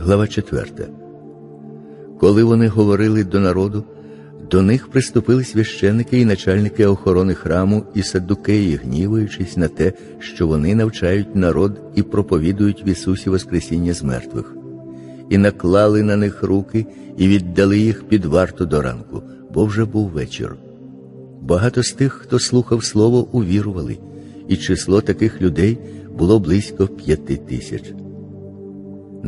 глава 4. Коли вони говорили до народу, до них приступили священники і начальники охорони храму і саддукеї, гніваючись на те, що вони навчають народ і проповідують в Ісусі Воскресіння з мертвих, і наклали на них руки і віддали їх під варту до ранку, бо вже був вечір. Багато з тих, хто слухав слово, увірували, і число таких людей було близько п'яти тисяч.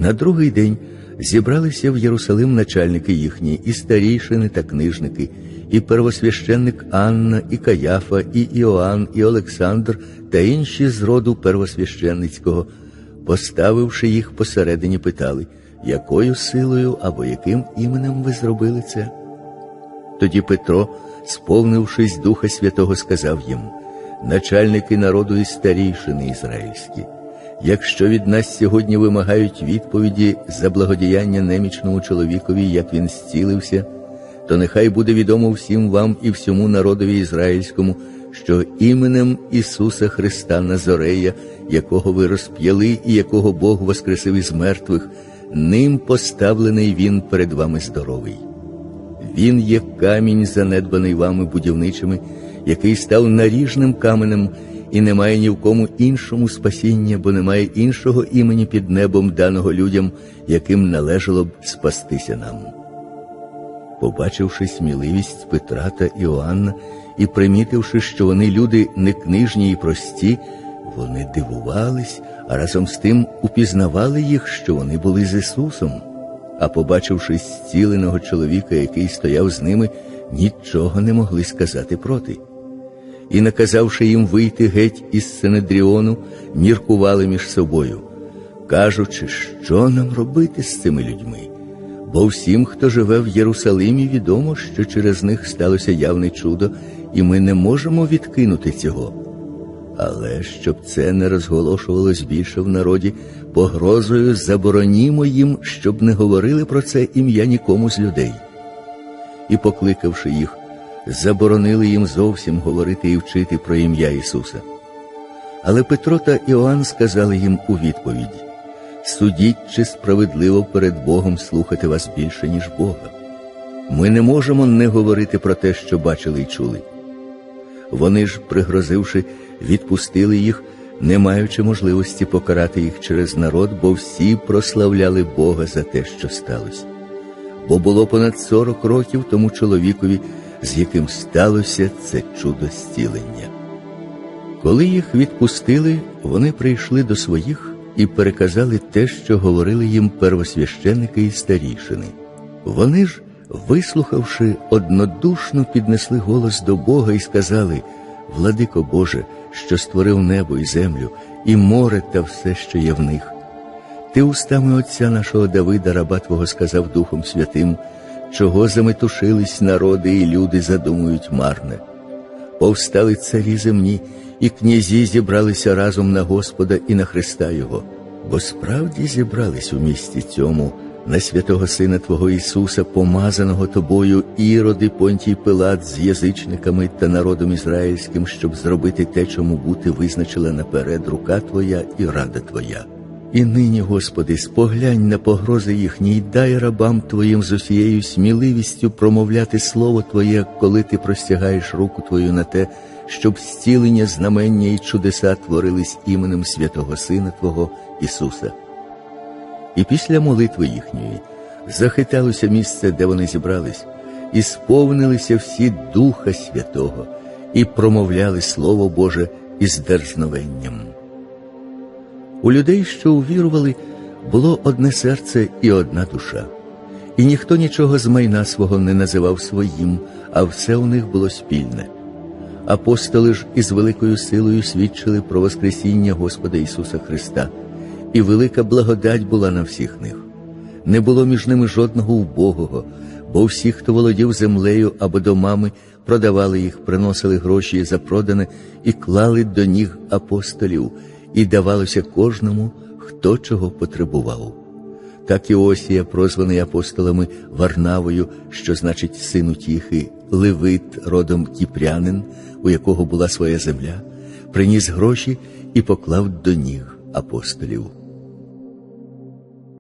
На другий день зібралися в Єрусалим начальники їхні, і старійшини та книжники, і первосвященник Анна, і Каяфа, і Іоанн, і Олександр та інші з роду первосвященницького, поставивши їх посередині, питали, якою силою або яким іменем ви зробили це? Тоді Петро, сповнившись Духа Святого, сказав їм, начальники народу і старійшини ізраїльські. Якщо від нас сьогодні вимагають відповіді за благодіяння немічному чоловікові, як він зцілився, то нехай буде відомо всім вам і всьому народові ізраїльському, що іменем Ісуса Христа Назорея, якого ви розп'яли і якого Бог воскресив із мертвих, ним поставлений Він перед вами здоровий. Він є камінь, занедбаний вами будівничими, який став наріжним каменем і немає ні в кому іншому спасіння, бо немає іншого імені під небом, даного людям, яким належало б спастися нам. Побачивши сміливість Петра та Іоанна і примітивши, що вони люди не книжні і прості, вони дивувались, а разом з тим упізнавали їх, що вони були з Ісусом. А побачивши зціленого чоловіка, який стояв з ними, нічого не могли сказати проти і, наказавши їм вийти геть із Синедріону, міркували між собою, кажучи, що нам робити з цими людьми. Бо всім, хто живе в Єрусалимі, відомо, що через них сталося явне чудо, і ми не можемо відкинути цього. Але щоб це не розголошувалось більше в народі, погрозою заборонімо їм, щоб не говорили про це ім'я нікому з людей. І, покликавши їх, заборонили їм зовсім говорити і вчити про ім'я Ісуса. Але Петро та Іоанн сказали їм у відповідь судіть, чи справедливо перед Богом слухати вас більше, ніж Бога. Ми не можемо не говорити про те, що бачили і чули. Вони ж, пригрозивши, відпустили їх, не маючи можливості покарати їх через народ, бо всі прославляли Бога за те, що сталося. Бо було понад сорок років тому чоловікові, з яким сталося це чудо зцілення. Коли їх відпустили, вони прийшли до своїх і переказали те, що говорили їм первосвященники і старішини. Вони ж, вислухавши, однодушно піднесли голос до Бога і сказали: Владико Боже, що створив небо і землю, і море та все, що є в них. Ти устами отця нашого Давида, раба Твого, сказав Духом Святим чого заметушились народи і люди задумують марне. Повстали царі земні, і князі зібралися разом на Господа і на Христа Його, бо справді зібрались у місті цьому на святого Сина Твого Ісуса, помазаного тобою, іроди Понтій Пилат з язичниками та народом ізраїльським, щоб зробити те, чому бути визначила наперед рука Твоя і рада Твоя. І нині, Господи, споглянь на погрози їхні й дай рабам Твоїм з усією сміливістю промовляти Слово Твоє, коли Ти простягаєш руку Твою на те, щоб зцілення, знамення і чудеса творились іменем святого Сина Твого Ісуса. І після молитви їхньої захиталося місце, де вони зібрались, і сповнилися всі Духа Святого, і промовляли Слово Боже із дерзновенням. У людей, що увірували, було одне серце і одна душа, і ніхто нічого з майна свого не називав своїм, а все у них було спільне. Апостоли ж із великою силою свідчили про Воскресіння Господа Ісуса Христа, і велика благодать була на всіх них. Не було між ними жодного вбогого, бо всі, хто володів землею або домами, продавали їх, приносили гроші за продане і клали до ніг апостолів і давалося кожному, хто чого потребував. Так і Осія, прозваний апостолами Варнавою, що значить син утіхи, Левит, родом Кіпрянин, у якого була своя земля, приніс гроші і поклав до ніг апостолів.